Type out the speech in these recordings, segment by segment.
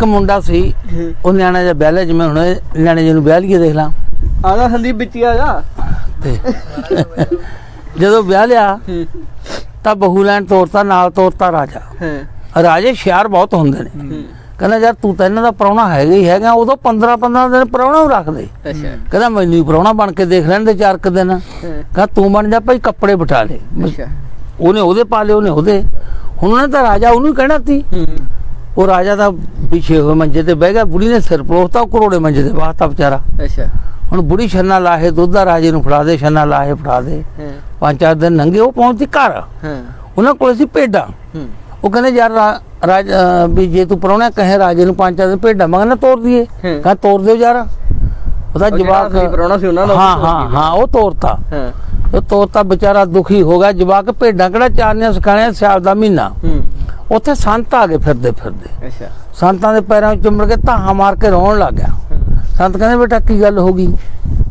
ਇੱਕ ਮੁੰਡਾ ਸੀ ਉਹ ਨਿਆਣਾ ਜਿਹਾ ਲਿਆ ਜਿਵੇਂ ਹੁਣ ਨਿਆਣੇ ਜਿਹਨੂੰ ਵਿਆਹ ਲਈਏ ਦੇਖ ਲਾਂ। ਆਦਾ ਸੰਦੀਪ ਵਿੱਚ ਆ ਜਾ। ਤੇ ਜਦੋਂ ਵਿਆਹ ਲਿਆ ਤਾਂ ਬਹੂ ਲੈਣ ਤੋਰਤਾ ਨਾਲ ਤੋਰਤਾ ਰਾਜਾ। ਹਾਂ। ਰਾਜੇ ਸ਼ਿਆਰ ਬਹੁਤ ਹੁੰਦੇ ਨੇ। ਕਹਿੰਦਾ ਯਾਰ ਤੂੰ ਤਾਂ ਇਹਨਾਂ ਦਾ ਪ੍ਰਾਹੁਣਾ ਹੈਗਾ ਹੀ ਹੈਗਾ ਉਦੋਂ 15 15 ਦਿਨ ਪ੍ਰਾਹੁਣਾ ਨੂੰ ਰੱਖਦੇ। ਅੱਛਾ। ਕਹਿੰਦਾ ਮੈਨੂੰ ਹੀ ਪ੍ਰਾਹੁਣਾ ਬਣ ਕੇ ਦੇਖ ਲੈਣ ਦੇ ਚਾਰ ਕੁ ਦਿਨ। ਕਹਿੰਦਾ ਤੂੰ ਬਣ ਜਾ ਭਾਈ ਕੱਪੜੇ ਬਿਠਾ ਲੈ। ਅੱਛਾ। ਉਹਨੇ ਉਹਦੇ ਪਾ ਲਏ ਉਹਨੇ ਉਹਦੇ। ਹੁਣ ਉਹਨੇ ਤਾਂ ਰਾਜਾ ਉਹਨੂੰ ਕਹਿਣਾ ਸੀ। ਉਹ ਰਾਜਾ ਤਾਂ ਪਿਛੇ ਹੋਏ ਮੰਜੇ ਤੇ ਬਹਿ ਗਿਆ ਬੁੜੀ ਨੇ ਸਿਰ ਉਹ ਕਰੋੜੇ ਮੰਜੇ ਤੇ ਬਾਹਤਾ ਵਿਚਾਰਾ। ਅੱਛਾ। ਹੁਣ ਬੁੜੀ ਛੰਨਾ ਲਾਹੇ ਦੁੱਧ ਦਾ ਰਾਜੇ ਨੂੰ ਫੜਾ ਦੇ ਛੰਨਾ ਲਾਹੇ ਫੜਾ ਦੇ। ਪੰਜ ਚਾਰ ਦਿਨ ਲੰਘੇ ਉਹ ਪਹੁੰਚੀ ਘਰ। ਹਾਂ। ਉਹਨਾਂ ਕੋਲ ਸੀ ਭੇਡਾਂ। ਹੂੰ। ਉਹ ਕਹਿੰਦੇ ਯਾਰ ਰਾਜ ਵੀ ਜੇ ਤੂੰ ਪਰੋਣਾ ਕਹੇ ਰਾਜੇ ਨੂੰ ਪੰਜ ਚਾਰ ਦਿਨ ਭੇਡਾਂ ਮੰਗਣਾ ਤੋਰ ਦਈਏ। ਕਹਾਂ ਤੋਰ ਦਿਓ ਯਾਰ। ਉਹਦਾ ਜਵਾਕ ਪ੍ਰਾਹੁਣਾ ਸੀ ਉਹਨਾਂ ਦਾ ਹਾਂ ਹਾਂ। ਹਾਂ ਉਹ ਤੋਰਤਾ। ਹਾਂ। ਉਹ ਤੋਰਤਾ ਵਿਚਾਰਾ ਦੁਖੀ ਹੋ ਗਿਆ। ਜਵਾਕ ਭੇਡਾਂ ਕਿਹੜਾ ਚਾਰਨੀਆਂ ਸਿਖਾਣਿਆ ਸਿਆਲ ਦਾ ਮਹੀਨਾ। ਹੂੰ। ਉੱਥੇ ਸੰਤ ਆ ਗਏ ਫਿਰਦੇ ਫਿਰਦੇ। ਅੱਛਾ। ਸੰਤਾਂ ਦੇ ਪੈਰਾਂ 'ਚ ਚੁੰਮੜ ਕੇ ਧਾਹਾਂ ਮਾਰ ਕੇ ਰੋਣ ਲੱਗ ਗਿਆ। ਸੰਤ ਕਹਿੰਦੇ ਬੇਟਾ ਕੀ ਗੱਲ ਹੋ ਗਈ?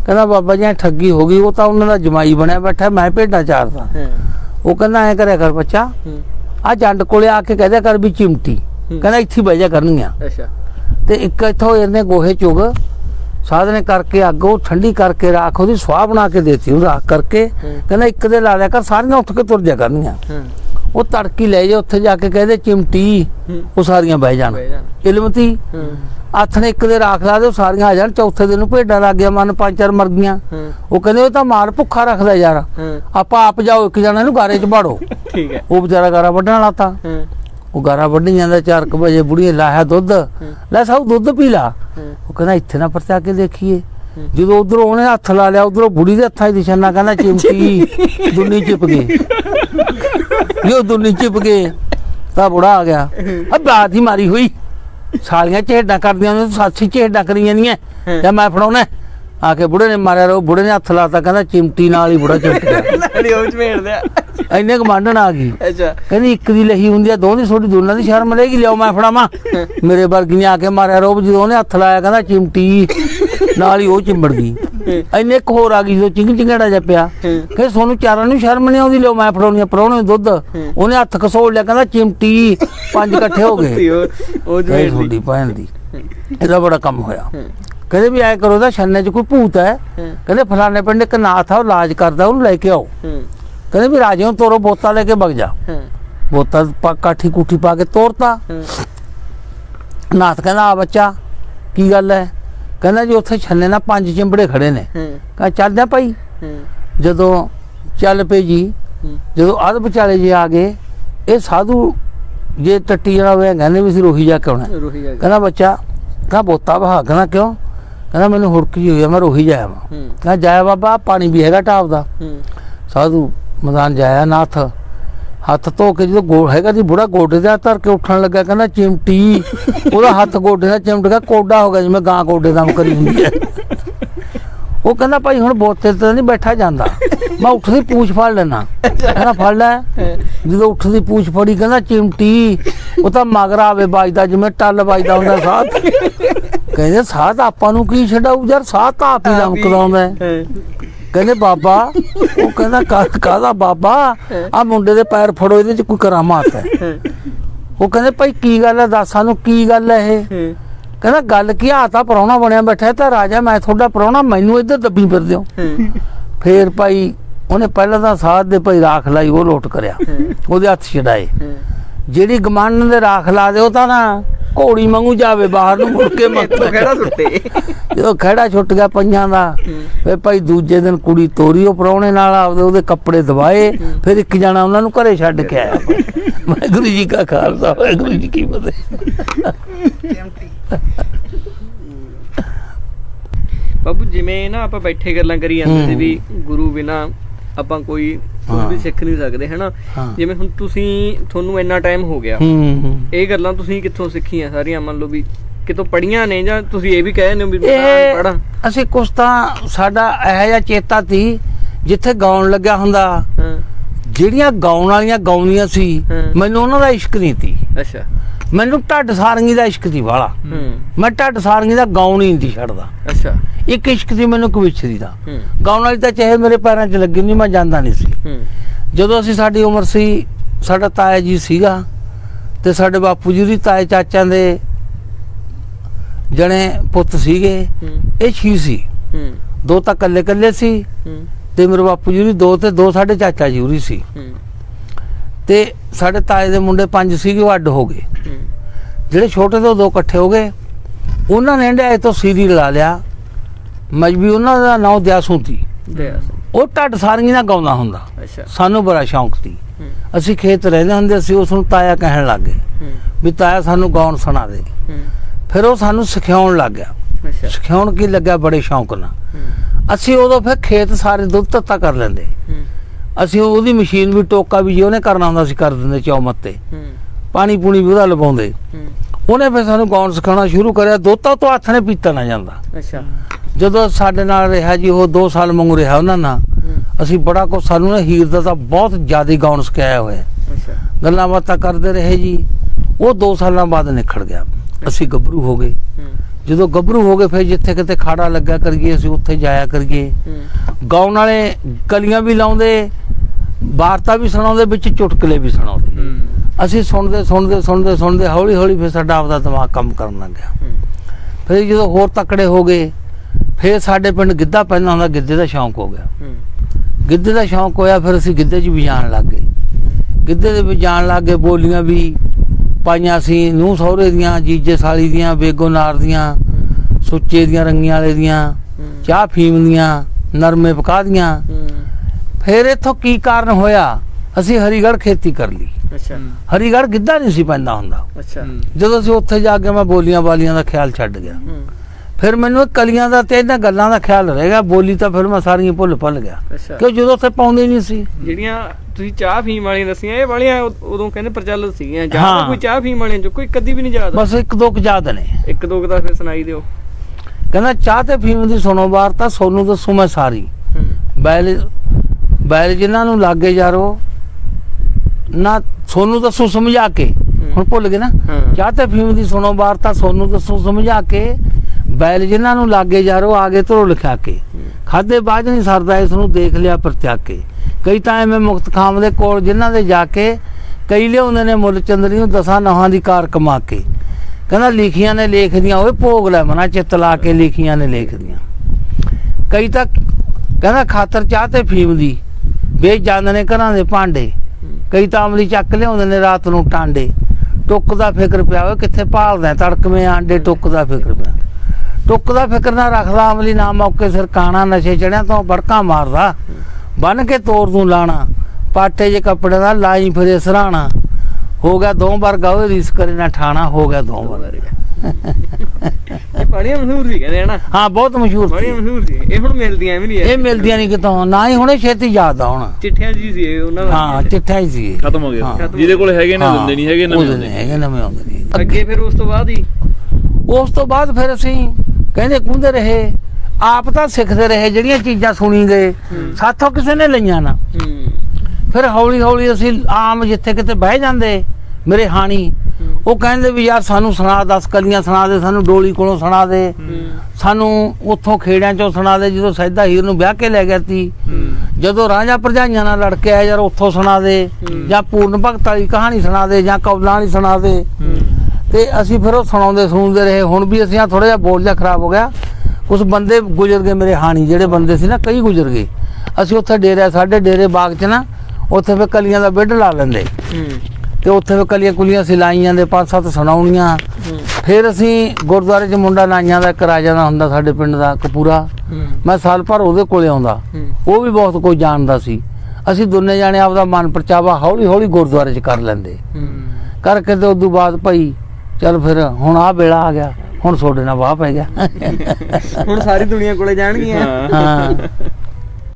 ਕਹਿੰਦਾ ਬਾਬਾ ਜੀ ਐਂ ਠੱਗੀ ਹੋ ਗਈ ਉਹ ਤਾਂ ਉਹਨਾਂ ਦਾ ਜਮਾਈ ਬਣਿਆ ਬੈਠਾ ਮੈਂ ਭੇਡਾਂ ਚਾਰਦਾ। ਉਹ ਕਹਿੰਦਾ ਐ ਕਰਿਆ ਕਰ ਬੱਚਾ ਆ ਜੰਡ ਕੋਲੇ ਆ ਕੇ ਕਹਦਿਆ ਕਰ ਵੀ ਚਿਮਟੀ। ਕਹਿੰਦਾ ਇੱਥੇ ਬਹਿ ਜਾ ਕਰਨੀਆਂ। ਅੱਛਾ। ਤੇ ਇੱਕ ਇੱਥੋਂ ਇਹਨੇ ਗੋਹੇ ਚੁਗ ਸਾਧਨੇ ਕਰਕੇ ਅੱਗ ਉਹ ਠੰਡੀ ਕਰਕੇ ਰਾਖ ਉਹਦੀ ਸਵਾਹ ਬਣਾ ਕੇ ਦੇਤੀ ਉਹ ਰਾਖ ਕਰਕੇ। ਕਹਿੰਦਾ ਇੱਕ ਦੇ ਲਾ ਲਿਆ ਕਰ ਸਾਰੀਆਂ ਉੱਠ ਕੇ ਤੁਰ ਜਾ ਕਰਨੀਆਂ। ਉਹ ਤੜਕੀ ਲੈ ਜਾ ਉੱਥੇ ਜਾ ਕੇ ਕਹਦੇ ਚਿਮਟੀ ਉਹ ਸਾਰੀਆਂ ਬਹਿ ਜਾਣ। ਇਲਮਤੀ। ਨੇ ਇੱਕ ਦੇ ਰਾਖ ਲਾ ਦੇ ਉਹ ਸਾਰੀਆਂ ਆ ਜਾਣ ਚੌਥੇ ਦਿਨ ਨੂੰ ਭੇਡਾਂ ਲੱਗ ਗਿਆ ਮਨ ਪੰਜ ਚਾਰ ਮਰ ਗਈਆਂ। ਉਹ ਕਹਿੰਦੇ ਉਹ ਤਾਂ ਮਾਲ ਭੁੱਖਾ ਰੱਖਦਾ ਯਾਰ। ਆਪਾਂ ਆਪ ਜਾਓ ਇੱਕ ਜਣਾ ਇਹਨੂੰ ਗਾਰੇ 'ਚ ਬਾੜੋ। ਠੀਕ ਹੈ। ਉਹ ਵਿਚਾਰਾ ਗਾਰਾ ਵੱਢਣ ਲਾਤਾ ਹਾਂ। ਉਹ ਗਾਰਾ ਵੱਢੀ ਜਾਂਦਾ 4 ਵਜੇ ਬੁੜੀਏ ਲਾਇਆ ਦੁੱਧ। ਲੈ ਸਭ ਦੁੱਧ ਪੀ ਲਾ। ਉਹ ਕਹਿੰਦਾ ਇੱਥੇ ਨਾ ਪਰਚਾ ਕੇ ਦੇਖੀਏ। ਜਦੋਂ ਉਧਰੋਂ ਉਹਨੇ ਹੱਥ ਲਾ ਲਿਆ ਉਧਰੋਂ ਬੁੜੀ ਦੇ ਹੱਥਾਂ 'ਚ ਨਿਸ਼ਾਨਾ ਕਹਿੰਦਾ ਚਿਮਟੀ। ਦੁੰਨੀ ਚਿਪ ਗਈ। ਜੋ ਦੁੰਨੀ ਚਿਪ ਗਏ ਤਾਂ ਬੁੜਾ ਆ ਗਿਆ। ਆ ਬਾਤ ਹੀ ਮਾਰੀ ਹੋਈ। ਸਾਲੀਆਂ ਝੇਡਾਂ ਕਰਦੀਆਂ ਨੇ ਸਾਥੀ ਕਰੀਆਂ ਨਹੀਂ ਹੂੰ। ਜਾਂ ਮੈਂ ਫੜਾਉਣਾ। ਆ ਕੇ ਬੁੜੇ ਨੇ ਮਾਰਿਆ ਰੋ ਬੁੜੇ ਨੇ ਹੱਥ ਲਾਤਾ ਕਹਿੰਦਾ ਚਿਮਟੀ ਨਾਲ ਹੀ ਬੁੜਾ ਚਿਮਟ ਗਿਆ। ਨਹੀਂ ਉਹ ਚ ਮੇੜਦੇ ਆ ਇੰਨੇ ਕਮਾਂਡਣ ਆ ਗਈ। ਅੱਛਾ। ਕਹਿੰਦੀ ਇੱਕ ਦੀ ਲਹੀ ਹੁੰਦੀ ਆ ਦੋ ਦੀ ਛੋਟੀ ਦੋਨਾਂ ਦੀ ਸ਼ਰਮ ਲਏਗੀ ਲਿਆਓ ਮੈਂ ਫੜਾਵਾਂ। ਮੇਰੇ ਵਰਗੀ ਨੇ ਆ ਕੇ ਮਾਰਿਆ ਰੋਬ ਜਦੋਂ ਉਹਨੇ ਹੱਥ ਲਾਇਆ ਕਹਿੰਦਾ ਚਿਮਟੀ ਨਾਲ ਹੀ ਉਹ ਚਿੰਬੜ ਗਈ। ਇੰਨੇ ਇੱਕ ਹੋਰ ਆ ਗਈ ਜਦੋਂ ਚਿੰਗ ਚਿੰਗੜਾ ਜਿਹਾ ਪਿਆ। ਕਿ ਸੋਨੂੰ ਚਾਰਾਂ ਨੂੰ ਸ਼ਰਮ ਨਹੀਂ ਆਉਂਦੀ ਲਿਓ ਮੈਂ ਫੜਾਉਣੀ ਆ ਪਰੌਣੇ ਦੁੱਧ। ਉਹਨੇ ਹੱਥ ਖਸੋੜ ਲਿਆ ਕਹਿੰਦਾ ਚਿਮਟੀ ਪੰਜ ਇਕੱਠੇ ਹੋ ਗਏ। ਉਹ ਮੇੜਦੀ ਤੁਹਾਡੀ ਭੈਣ ਦੀ। ਇਹਦਾ ਬੜਾ ਕੰਮ ਹੋਇਆ। ਕਹਿੰਦੇ ਵੀ ਐ ਕਰੋ ਦਾ ਛੰਨੇ 'ਚ ਕੋਈ ਭੂਤ ਹੈ। ਕਹਿੰਦੇ ਫਲਾਣੇ ਪਿੰਡ ਇੱਕ ਨਾਥ ਆ ਉਹ ਇਲਾਜ ਕਰਦਾ ਉਹਨੂੰ ਲੈ ਕੇ ਆਓ। ਕਹਿੰਦੇ ਵੀ ਰਾਜੇ ਨੂੰ ਤੋਰੋ ਬੋਤਾ ਲੈ ਕੇ ਵਗ ਜਾ। ਹਾਂ। ਬੋਤਲ ਪਾ ਕਾਠੀ ਕੁੱਠੀ ਪਾ ਕੇ ਤੋਰਤਾ। ਨਾਥ ਕਹਿੰਦਾ ਆ ਬੱਚਾ ਕੀ ਗੱਲ ਹੈ? ਕਹਿੰਦਾ ਜੀ ਉੱਥੇ ਛੰਨੇ ਨਾਲ ਪੰਜ ਚਿੰਬੜੇ ਖੜੇ ਨੇ। ਕਹਿੰਦਾ ਚੱਲ ਜਾ ਭਾਈ ਜਦੋਂ ਚੱਲ ਪਏ ਜੀ। ਜਦੋਂ ਅਧ ਵਿਚਾਲੇ ਜੀ ਆ ਗਏ ਇਹ ਸਾਧੂ ਜੇ ਟੱਟੀ ਜਿਹੜਾ ਹੋਇਆ ਕਹਿੰਦੇ ਵੀ ਸੀ ਰੋਹੀ ਜਾ ਕੇ ਆਉਣਾ। ਕਹਿੰਦਾ ਬੱਚਾ ਕਹਿੰਦਾ ਬੋਤਾ ਬਹਾ ਕਹਿੰਦਾ ਕਿਉਂ? ਕਹਿੰਦਾ ਮੈਨੂੰ ਹੁੜਕ ਜੀ ਹੋਈ ਆ ਮੈਂ ਰੋਹੀ ਜਾਇਆ ਵਾਂ। ਹੂੰ। ਕਹਿੰਦਾ ਜਾਇਆ ਬਾਬਾ ਪਾਣੀ ਵੀ ਹੈਗਾ ਟਾਪ ਦਾ। ਸਾਧੂ ਮੈਦਾਨ ਜਾਇਆ ਨਾਥ। ਹੱਥ ਧੋ ਕੇ ਜਦੋਂ ਗੋੜ ਹੈਗਾ ਜੀ ਬੁੜਾ ਗੋਡੇ ਦਾ ਧਰ ਕੇ ਉੱਠਣ ਲੱਗਾ, ਕਹਿੰਦਾ ਚਿਮਟੀ। ਉਹਦਾ ਹੱਥ ਗੋਡੇ ਦਾ ਚਿਮਟ ਗਿਆ, ਕੋਡਾ ਹੋ ਗਿਆ ਜਿਵੇਂ ਗਾਂ ਗੋਡੇ ਦਾ ਕਰੀ ਹੁੰਦੀ ਹੈ ਉਹ ਕਹਿੰਦਾ, ਭਾਈ ਹੁਣ ਬੋਤੇ ਤੇ ਨਹੀਂ ਬੈਠਾ ਜਾਂਦਾ। ਮੈਂ ਉੱਠਦੀ ਪੂਛ ਫੜ ਲੈਣਾ ਕਹਿੰਦਾ, ਫੜ ਲੈ। ਜਦੋਂ ਉੱਠਦੀ ਪੂਛ ਫੜੀ, ਕਹਿੰਦਾ, ਚਿਮਟੀ, ਉਹ ਤਾਂ ਮਗਰ ਆਵੇ ਵੱਜਦਾ, ਜਿਵੇਂ ਟੱਲ ਵੱਜਦਾ ਹੁੰਦਾ ਸਾਹ ਕਹਿੰਦੇ, ਸਾਹ ਤਾਂ ਆਪਾਂ ਨੂੰ ਕੀ ਛਡਾਊ ਯਾਰ? ਸਾਹ ਤਾਂ ਆਪ ਹੀ ਲਮਕਦਾ ਹੁੰਦਾ ਕਹਿੰਦੇ ਬਾਬਾ ਉਹ ਕਹਿੰਦਾ ਕਾ- ਕਾਹਦਾ ਬਾਬਾ? ਆ ਮੁੰਡੇ ਦੇ ਪੈਰ ਫੜੋ ਇਹਦੇ ਚ ਕੋਈ ਕਰਾਮਾਤ ਹੈ। ਉਹ ਕਹਿੰਦੇ ਭਾਈ ਕੀ ਗੱਲ ਹੈ ਦੱਸ ਸਾਨੂੰ ਕੀ ਗੱਲ ਹੈ ਇਹ? ਕਹਿੰਦਾ ਗੱਲ ਕੀ ਆ? ਤਾਂ ਪ੍ਰਾਹੁਣਾ ਬਣਿਆ ਬੈਠਾ ਹੈ ਤਾਂ ਰਾਜਾ ਮੈਂ ਤੁਹਾਡਾ ਪ੍ਰਾਹੁਣਾ ਮੈਨੂੰ ਇੱਧਰ ਦੱਬੀ ਫਿਰਦੇ ਹੋ। ਫੇਰ ਭਾਈ ਉਹਨੇ ਪਹਿਲਾਂ ਤਾਂ ਸਾਧ ਦੇ ਭਾਈ ਰਾਖ ਲਾਈ ਉਹ ਲੋਟ ਕਰਿਆ। ਉਹਦੇ ਹੱਥ ਛਡਾਏ। ਜਿਹੜੀ ਗਮਾਨ ਦੇ ਰਾਖ ਲਾ ਦੇ ਉਹ ਤਾਂ ਨਾ ਘੋੜੀ ਵਾਂਗੂ ਜਾਵੇ ਬਾਹਰ ਨੂੰ ਮੁੜ ਕੇ ਮੱਥਾ ਕਿਹੜਾ ਸੁੱਟੇ। ਜਦੋਂ ਖੜਾ ਛੁੱਟ ਗਿਆ ਪੰਜਾਂ ਦਾ ਫਿਰ ਭਾਈ ਦੂਜੇ ਦਿਨ ਕੁੜੀ ਤੋਰੀ ਉਹ ਪ੍ਰਾਹੁਣੇ ਨਾਲ ਆਪਦੇ ਉਹਦੇ ਕੱਪੜੇ ਦਵਾਏ ਫਿਰ ਇੱਕ ਜਣਾ ਉਹਨਾਂ ਨੂੰ ਘਰੇ ਛੱਡ ਕੇ ਆਇਆ। ਵਾਹਿਗੁਰੂ ਜੀ ਕਾ ਖਾਲਸਾ ਵਾਹਿਗੁਰੂ ਜੀ ਕੀ ਫਤਿਹ। ਬਾਬੂ ਜਿਵੇਂ ਨਾ ਆਪਾਂ ਬੈਠੇ ਗੱਲਾਂ ਕਰੀ ਜਾਂਦੇ ਸੀ। ਵੀ ਗੁਰੂ ਬਿਨਾ ਆਪਾਂ ਕੋਈ ਕੁਝ ਵੀ ਹਾਂ। ਸਿੱਖ ਨਹੀਂ ਸਕਦੇ ਹੈਨਾ? ਹਾਂ। ਜਿਵੇਂ ਹੁਣ ਤੁਸੀਂ ਤੁਹਾਨੂੰ ਇੰਨਾ ਟਾਈਮ ਹੋ ਗਿਆ। ਹੂੰ ਇਹ ਗੱਲਾਂ ਤੁਸੀਂ ਕਿੱਥੋਂ ਸਿੱਖੀਆਂ? ਸਾਰੀਆਂ ਮੰਨ ਲਓ ਵੀ ਕਿਤੋਂ ਪੜੀਆਂ ਨੇ ਜਾਂ ਤੁਸੀਂ ਇਹ ਵੀ ਕਹੇ ਨੇ ਵੀ ਮੈਂ ਪੜਾਂ ਅਸੀਂ ਕੁਛ ਤਾਂ ਸਾਡਾ ਇਹੋ ਜਿਹਾ ਚੇਤਾ ਸੀ ਜਿੱਥੇ ਗਾਉਣ ਲੱਗਿਆ ਹੁੰਦਾ। ਹਾਂ। ਜਿਹੜੀਆਂ ਗਾਉਣ ਵਾਲੀਆਂ ਗਾਉਂਦੀਆਂ ਸੀ ਹੂੰ। ਮੈਨੂੰ ਉਹਨਾਂ ਦਾ ਇਸ਼ਕ ਨਹੀਂ ਸੀ। ਅੱਛਾ। ਮੈਨੂੰ ਢੱਡ ਸਾਰੰਗੀ ਦਾ ਇਸ਼ਕ ਸੀ ਵਾਲਾ ਮੈਂ ਢੱਡ ਸਾਰੰਗੀ ਦਾ ਗਾਉਣ ਹੀ ਨਹੀਂ ਛੱਡਦਾ। ਅੱਛਾ। ਇੱਕ ਇਸ਼ਕ ਸੀ ਮੈਨੂੰ ਕਵਿਛਰੀ ਦਾ ਗਾਉਣ ਵਾਲੀ ਤਾਂ ਚਾਹੇ ਮੇਰੇ ਪੈਰਾਂ 'ਚ ਲੱਗੀ ਨਹੀਂ ਮੈਂ ਜਾਂਦਾ ਨਹੀਂ ਸੀ। ਜਦੋਂ ਅਸੀਂ ਸਾਡੀ ਉਮਰ ਸੀ ਸਾਡਾ ਤਾਇਆ ਜੀ ਸੀਗਾ ਤੇ ਸਾਡੇ ਬਾਪੂ ਜੀ ਦੀ ਤਾਏ ਚਾਚਿਆਂ ਦੇ ਜਣੇ ਪੁੱਤ ਸੀਗੇ ਇਹ ਛੀ ਸੀ। ਦੋ ਤਾਂ ਕੱਲੇ ਕੱਲੇ ਸੀ ਤੇ ਮੇਰੇ ਬਾਪੂ ਜੀ ਵੀ ਦੋ ਤੇ ਦੋ ਸਾਡੇ ਚਾਚਾ ਜੀ ਹੋਰੀ ਸੀ। ਤੇ ਸਾਡੇ ਤਾਏ ਦੇ ਮੁੰਡੇ ਪੰਜ ਸੀਗੇ ਉਹ ਅੱਡ ਹੋ ਗਏ। ਜਿਹੜੇ ਛੋਟੇ ਤੋਂ ਦੋ ਇਕੱਠੇ ਹੋ ਗਏ ਉਹਨਾਂ ਨੇ ਇੰਡਿਆ ਤੋਂ ਸੀਰੀ ਲਾ ਲਿਆ। ਮਜਬੀ ਉਹਨਾਂ ਦਾ ਨਾਮ ਦਿਆਸੂ ਸੀ ਉਹ ਢੱਡ ਸਾਰੀਆਂ ਦਾ ਗਾਉਂਦਾ ਹੁੰਦਾ। ਸਾਨੂੰ ਬੜਾ ਸ਼ੌਂਕ ਸੀ। ਅਸੀਂ ਖੇਤ ਰਹਿੰਦੇ ਹੁੰਦੇ ਸੀ ਉਸ ਨੂੰ ਤਾਇਆ ਕਹਿਣ ਲੱਗੇ ਹੂੰ। ਵੀ ਤਾਇਆ ਸਾਨੂੰ ਗਾਉਣ ਸੁਣਾ ਦੇ। ਫਿਰ ਉਹ ਸਾਨੂੰ ਸਿਖਾਉਣ ਲੱਗ ਗਿਆ। ਸਿਖਾਉਣ ਕੀ ਲੱਗਿਆ? ਬੜੇ ਸ਼ੌਂਕ ਨਾਲ। ਅਸੀਂ ਉਦੋਂ ਫਿਰ ਖੇਤ ਸਾਰੇ ਦੁੱਧ ਤੱਤਾ ਕਰ ਲੈਂਦੇ। ਅਸੀਂ ਉਹਦੀ ਮਸ਼ੀਨ ਵੀ ਟੋਕਾ ਵੀ ਜੇ ਉਹਨੇ ਕਰਨਾ ਹੁੰਦਾ ਸੀ ਕਰ ਦਿੰਦੇ ਚੌਮਤ ਤੇ। ਪਾਣੀ ਪੂਣੀ ਵੀ ਉਹਦਾ ਲਵਾਉਂਦੇ। ਉਹਨੇ ਫਿਰ ਸਾਨੂੰ ਗਾਉਣ ਸਿਖਾਉਣਾ ਸ਼ੁਰੂ ਕਰਿਆ ਦੋਤਾ ਤੋਂ ਹੱਥ ਨੇ ਪੀਤਾ ਨਾ ਜਾਂਦਾ। ਅੱਛਾ। ਜਦੋਂ ਸਾਡੇ ਨਾਲ ਰਿਹਾ ਜੀ ਉਹ 2 ਸਾਲ ਮੰਗੂ ਰਿਹਾ ਉਹਨਾਂ ਨਾਲ ਅਸੀਂ ਬੜਾ ਕੁਛ ਸਾਨੂੰ ਨਾ ਹੀਰ ਦਾ ਤਾਂ ਬਹੁਤ ਜ਼ਿਆਦਾ ਗਾਉਣ ਸਿਖਾਇਆ ਹੋਇਆ। ਅੱਛਾ। ਗੱਲਾਂ ਬਾਤਾਂ ਕਰਦੇ ਰਹੇ ਜੀ। ਉਹ 2 ਸਾਲਾਂ ਬਾਅਦ ਨਿਖੜ ਗਿਆ। ਅਸੀਂ ਗੱਭਰੂ ਹੋ ਗਏ। ਜਦੋਂ ਗੱਭਰੂ ਹੋ ਗਏ ਫਿਰ ਜਿੱਥੇ ਕਿਤੇ ਖਾੜਾ ਲੱਗਾ ਕਰੀਏ ਅਸੀਂ ਉੱਥੇ ਜਾਇਆ ਕਰੀਏ। ਗਾਉਣ ਵਾਲੇ ਕਲੀਆਂ ਵੀ ਲਾਉਂਦੇ ਵਾਰਤਾ ਵੀ ਸੁਣਾਉਂਦੇ ਵਿੱਚ ਚੁਟਕਲੇ ਵੀ ਸੁਣਾਉਂਦੇ। ਅਸੀਂ ਸੁਣਦੇ ਸੁਣਦੇ ਸੁਣਦੇ ਸੁਣਦੇ ਹੌਲੀ ਹੌਲੀ ਫਿਰ ਸਾਡਾ ਆਪਦਾ ਦਿਮਾਗ ਕੰਮ ਕਰਨ ਲੱਗ ਗਿਆ। ਫਿਰ ਜਦੋਂ ਹੋਰ ਤਕੜੇ ਹੋ ਗਏ ਫਿਰ ਸਾਡੇ ਪਿੰਡ ਗਿੱਧਾ ਪੈਂਦਾ ਹੁੰਦਾ ਗਿੱਧੇ ਦਾ ਸ਼ੌਂਕ ਹੋ ਗਿਆ। ਗਿੱਧੇ ਦਾ ਸ਼ੌਂਕ ਹੋਇਆ ਫਿਰ ਅਸੀਂ ਗਿੱਧੇ 'ਚ ਵੀ ਜਾਣ ਲੱਗ ਗਏ। ਗਿੱਧੇ ਦੇ ਵਿੱਚ ਜਾਣ ਲੱਗ ਗਏ ਬੋਲੀਆਂ ਵੀ ਪਾਈਆਂ ਸੀ ਨੂੰਹ ਸਹੁਰੇ ਦੀਆਂ ਜੀਜੇ ਸਾਲੀ ਦੀਆਂ ਬੇਗੋ ਨਾਰ ਦੀਆਂ ਸੁੱਚੇ ਦੀਆਂ ਰੰਗੀਆਂ ਵਾਲੇ ਦੀਆਂ ਚਾਹ ਫੀਮ ਦੀਆਂ ਨਰਮੇ ਪਕਾ ਦੀਆਂ। ਫਿਰ ਇੱਥੋਂ ਕੀ ਕਾਰਨ ਹੋਇਆ? ਅਸੀਂ ਹਰੀਗੜ੍ਹ ਖੇਤੀ ਕਰ ਲਈ। ਅੱਛਾ। ਹਰੀਗੜ੍ਹ ਗਿੱਧਾ ਨਹੀਂ ਸੀ ਪੈਂਦਾ ਹੁੰਦਾ। ਅੱਛਾ। ਜਦੋਂ ਅਸੀਂ ਉੱਥੇ ਜਾ ਕੇ ਮੈਂ ਬੋਲੀਆਂ ਬਾਲੀਆਂ ਦਾ ਖਿਆਲ ਛੱਡ ਗਿਆ। ਹੂੰ। ਫਿਰ ਮੈਨੂੰ ਇਹ ਕਲੀਆਂ ਦਾ ਤੇ ਇਹਨਾਂ ਗੱਲਾਂ ਦਾ ਖਿਆਲ ਰਹੇਗਾ ਬੋਲੀ ਤਾਂ ਫਿਰ ਮੈਂ ਸਾਰੀਆਂ ਭੁੱਲ ਭੁੱਲ ਗਿਆ। ਅੱਛਾ। ਕਿਉਂ ਜਦੋਂ ਉੱਥੇ ਪਾਉਂਦੇ ਨਹੀਂ ਸੀ। ਜਿਹੜੀਆਂ ਤੁਸੀਂ ਚਾਹ ਫੀਮ ਵਾਲੀਆਂ ਦੱਸੀਆਂ ਇਹ ਵਾਲੀਆਂ ਉਦ- ਕਹਿੰਦੇ ਪ੍ਰਚਲਿਤ ਸੀਗੀਆਂ। ਜਾਂ। ਕੋਈ ਚਾਹ ਫੀਮ ਵਾਲੀਆਂ ਚ ਕੋਈ ਕਦੀ ਵੀ ਨਹੀਂ ਯਾਦ ਬਸ ਇੱਕ ਦੋ ਕੁ ਯਾਦ ਨੇ। ਇੱਕ ਦੋ ਕੁ ਤਾਂ ਫਿਰ ਸੁਣਾਈ ਦਿਓ। ਕਹਿੰਦਾ ਚਾਹ ਤੇ ਫੀਮ ਦੀ ਸੁਣੋ ਵਾਰਤਾ ਸੋਨੂੰ ਦੱਸੂ ਮੈਂ ਸਾਰੀ। ਹੂੰ। ਬੈਲ ਬੈਲ ਜਿਨ੍ਹਾਂ ਨੂੰ ਲਾਗੇ ਯਾਰੋ ਨਾ ਸੋਨੂੰ ਦੱਸੂ ਸਮਝਾ ਕੇ। ਹੁਣ ਭੁੱਲ ਗਏ ਨਾ। ਚਾਹ ਤੇ ਫੀਮ ਦੀ ਸੁਣੋ ਵਾਰਤਾ ਸੋਨੂੰ ਦੱਸੂ ਸਮਝਾ ਕੇ ਬੈਲ ਜਿਨ੍ਹਾਂ ਨੂੰ ਲਾਗੇ ਯਾਰੋ ਆਗੇ ਧਰੋ ਲਿਖਾ ਕੇ। ਖਾਦੇ ਬਾਅਦ ਨਹੀਂ ਸਰਦਾ ਇਸ ਨੂੰ ਦੇਖ ਲਿਆ ਪ੍ਰਤਿਆ ਕੇ। ਕਈ ਤਾਂ ਐਵੇਂ ਮੁਕਤ ਖਾਮ ਦੇ ਕੋਲ ਜਿਨ੍ਹਾਂ ਦੇ ਜਾ ਕੇ ਕਈ ਲਿਆਉਂਦੇ ਨੇ ਮੁੱਲ ਚੰਦਰੀ ਨੂੰ ਦਸਾਂ ਨਹਾਂ ਦੀ ਕਾਰ ਕਮਾ ਕੇ। ਕਹਿੰਦਾ ਲਿਖੀਆਂ ਨੇ ਲੇਖਦੀਆਂ ਓਏ ਭੋਗ ਲੈ ਮਨਾ ਚਿੱਤ ਲਾ ਕੇ ਲਿਖੀਆਂ ਨੇ ਲੇਖਦੀਆਂ ਕਈ ਤਾਂ ਕਹਿੰਦਾ ਖਾਤਰ ਚਾਹ ਤੇ ਫੀਮ ਦੀ ਵੇਚ ਜਾਂਦੇ ਨੇ ਘਰਾਂ ਦੇ ਭਾਂਡੇ। ਕਈ ਤਾਂ ਅਮਲੀ ਚੱਕ ਲਿਆਉਂਦੇ ਨੇ ਰਾਤ ਨੂੰ ਟਾਂਡੇ। ਟੁੱਕ ਦਾ ਫਿਕਰ ਪਿਆ ਓਏ, ਕਿੱਥੇ ਭਾਲਦਾ, ਤੜਕਵੇਂ ਆਂਡੇ ਟੁੱਕ ਦਾ ਫਿਕਰ ਪਿਆ। ਟੁੱਕ ਦਾ ਫਿਕਰ ਨਾ ਰੱਖਦਾ ਅਮਲੀ, ਨਾ ਮੌਕੇ ਸਿਰ ਕਾਣਾ, ਨਸ਼ੇ ਚੜਿਆ ਤੋਂ ਬੜਕਾ ਮਾਰਦਾ। ਬੰਨ ਕੇ ਤੋਰ ਨੂੰ ਲਾਣਾ, ਪਾਟੇ ਜੇ ਕੱਪੜੇ ਦਾ ਲਾਈ ਫਿਰੇ ਸਰਾਣਾ। ਹੋ ਗਿਆ ਦੋ ਵਾਰ ਗਾਵੇ ਰੀਸ ਕਰੇ ਨਾ ਠਾਣਾ, ਹੋ ਗਿਆ ਦੋ ਵਾਰ। ਇਹ ਬੜੀਆਂ ਮਸ਼ਹੂਰ ਸੀ ਕਹਿੰਦੇ ਹਨਾ? ਹਾਂ ਬਹੁਤ ਮਸ਼ਹੂਰ ਬੜੀਆਂ ਸੀ ਮਸ਼ਹੂਰ ਸੀ। ਇਹ ਹੁਣ ਮਿਲਦੀਆਂ ਵੀ ਨਹੀਂ ਇਹ ਮਿਲਦੀਆਂ ਨਹੀਂ ਕਿਤੋਂ ਨਾ ਹੀ ਹੁਣੇ ਛੇਤੀ ਯਾਦ ਆਉਣ ਚਿੱਠੀਆਂ ਜੀ ਸੀ ਇਹ ਉਹਨਾਂ ਹਾਂ ਚਿੱਠਾ ਹੀ ਸੀ ਇਹ। ਖਤਮ ਹੋ ਗਿਆ ਹਾਂ। ਜਿਹਦੇ ਕੋਲ ਹੈਗੇ ਨੇ ਦਿੰਦੇ ਨਹੀਂ ਹੈਗੇ ਨਵੇਂ ਉਹਦੇ ਹੁੰਦੇ ਨਹੀਂ ਹੈਗੇ ਨਵੇਂ ਆਉਂਦੇ ਨਹੀਂ ਅੱਗੇ ਫਿਰ ਉਸ ਤੋਂ ਬਾਅਦ ਹੀ? ਉਸ ਤੋਂ ਬਾਅਦ ਫਿਰ ਅਸੀਂ ਕਹਿੰਦੇ ਕੁੰਦੇ ਰਹੇ। ਆਪ ਤਾਂ ਸਿੱਖਦੇ ਰਹੇ ਜਿਹੜੀਆਂ ਚੀਜ਼ਾਂ ਸੁਣੀ ਗਏ ਹੂੰ। ਸਾਥੋਂ ਕਿਸੇ ਨੇ ਲਈਆਂ ਨਾ। ਹੂੰ। ਫਿਰ ਹੌਲੀ ਹੌਲੀ ਅਸੀਂ ਆਮ ਜਿੱਥੇ ਕਿਤੇ ਬਹਿ ਜਾਂਦੇ ਮੇਰੇ ਹਾਣੀ ਉਹ ਕਹਿੰਦੇ ਵੀ ਯਾਰ ਸਾਨੂੰ ਸੁਣਾ ਦਸ, ਕਲੀਆਂ ਸੁਣਾ ਦੇ, ਸਾਨੂੰ ਡੋਲੀ ਕੋਲੋਂ ਸੁਣਾ ਦੇ। ਸਾਨੂੰ ਉੱਥੋਂ ਖੇੜਿਆਂ ਚੋਂ ਸੁਣਾ ਦੇ, ਜਦੋਂ ਸੈਦਾ ਹੀਰ ਨੂੰ ਵਿਆਹ ਕੇ ਲੈ ਗਿਆ ਸੀ ਜਦੋਂ ਰਾਂਝਾ ਭਰਜਾਈਆਂ ਨਾਲ ਲੜ ਕੇ ਆਇਆ, ਯਾਰ ਉੱਥੋਂ ਸੁਣਾ ਦੇ। ਜਾਂ ਪੂਰਨ ਭਗਤ ਵਾਲੀ ਕਹਾਣੀ ਸੁਣਾ ਦੇ, ਜਾਂ ਕੌਲਾਂ ਵਾਲੀ ਸੁਣਾ ਦੇ। ਤੇ ਅਸੀਂ ਫਿਰ ਉਹ ਸੁਣਾਉਂਦੇ ਸੁਣਦੇ ਰਹੇ। ਹੁਣ ਵੀ ਅਸੀਂ ਥੋੜਾ ਜਿਹਾ ਬੋਲ ਜਿਹਾ ਖਰਾਬ ਹੋ ਗਿਆ। ਕੁਝ ਬੰਦੇ ਗੁਜ਼ਰ ਗਏ ਮੇਰੇ ਹਾਣੀ, ਜਿਹੜੇ ਬੰਦੇ ਸੀ ਨਾ, ਕਈ ਗੁਜ਼ਰ ਗਏ। ਅਸੀਂ ਉੱਥੇ ਡੇਰੇ, ਸਾਡੇ ਡੇਰੇ ਬਾਗ 'ਚ ਨਾ, ਉੱਥੇ ਫਿਰ ਕਲੀਆਂ ਦਾ ਬੈੱਡ ਲਾ ਲੈਂਦੇ। ਤੇ ਉੱਥੇ ਫਿਰ ਕਲੀਆਂ ਕੁਲੀਆਂ ਸਿਲਾਈਆਂ ਦੇ ਪੰਜ ਸੱਤ ਸੁਣਾਉਣੀਆਂ। ਫਿਰ ਅਸੀਂ ਗੁਰਦੁਆਰੇ 'ਚ ਮੁੰਡਾ ਨਾਈਆਂ ਦਾ ਕਰਾ ਜਾਂਦਾ ਹੁੰਦਾ ਸਾਡੇ ਪਿੰਡ ਦਾ ਕਪੂਰਾ। ਮੈਂ ਸਾਲ ਭਰ ਉਹਦੇ ਕੋਲੇ ਆਉਂਦਾ। ਉਹ ਵੀ ਬਹੁਤ ਕੁਝ ਜਾਣਦਾ ਸੀ। ਅਸੀਂ ਦੋਨੇ ਜਾਣੇ ਆਪਦਾ ਮਨ ਪਰਚਾਵਾ ਹੌਲੀ ਹੌਲੀ ਗੁਰਦੁਆਰੇ 'ਚ ਕਰ ਲੈਂਦੇ। ਕਰਕੇ ਤੇ ਉਦੋਂ ਬਾਅਦ ਭਾਈ ਚੱਲ ਫਿਰ ਹੁਣ ਆ ਵੇਲਾ ਆ ਗਿਆ ਹੁਣ ਤੁਹਾਡੇ ਨਾਲ ਵਾਹ ਪੈ ਗਿਆ। ਹੁਣ ਸਾਰੀ ਦੁਨੀਆ ਕੋਲੇ ਜਾਣਗੀਆਂ। ਹਾਂ।